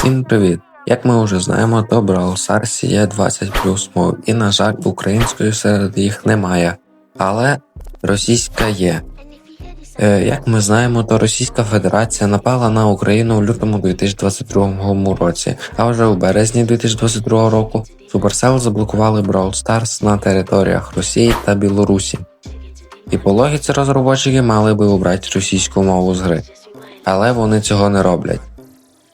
Всім привіт! Як ми вже знаємо, то Brawl Stars є 20 плюс мов, і, на жаль, української серед їх немає, але російська є. Е, як ми знаємо, то Російська Федерація напала на Україну у лютому 2022 році, а вже у березні 2022 року Supercell заблокували Brawl Stars на територіях Росії та Білорусі. І по логіці розробники мали би обрати російську мову з гри, але вони цього не роблять.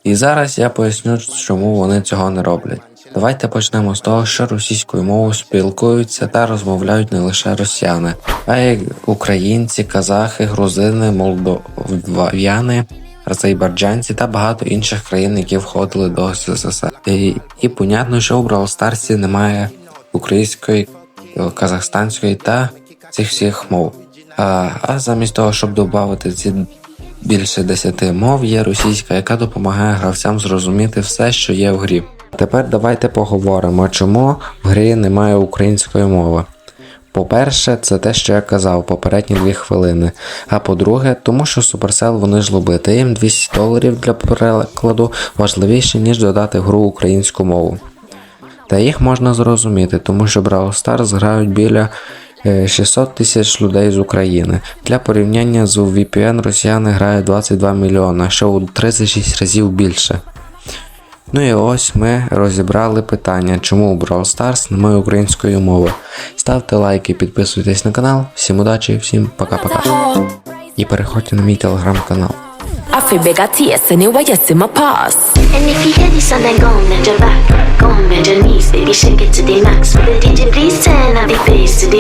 І зараз я поясню, чому вони цього не роблять. Давайте почнемо з того, що російською мовою спілкуються та розмовляють не лише росіяни, а й українці, казахи, грузини, молдов'яни, азербайджанці та багато інших країн, які входили до СССР. І, і понятно, що у Stars немає української, казахстанської та цих всіх мов. А, а замість того, щоб додати ці більше 10 мов є російська, яка допомагає гравцям зрозуміти все, що є в грі. Тепер давайте поговоримо, чому в грі немає української мови. По-перше, це те, що я казав попередні дві хвилини. А по-друге, тому що Supercell вони ж лобити, їм 200 доларів для перекладу важливіше, ніж додати гру українську мову. Та їх можна зрозуміти, тому що Brawl Stars грають біля 600 тисяч людей з України. Для порівняння з VPN росіяни грають 22 мільйона, що у 36 разів більше. Ну і ось ми розібрали питання, чому у Brawl Stars немає української мови. Ставте лайки, підписуйтесь на канал. Всім удачі, всім пока-пока. І переходьте на мій телеграм-канал. I feel big, I tears, and yes in my past. And if you hear this song, then go on, bend your back, go on, bend your knees, baby, shake it to the max. With a DJ, please turn up the bass to the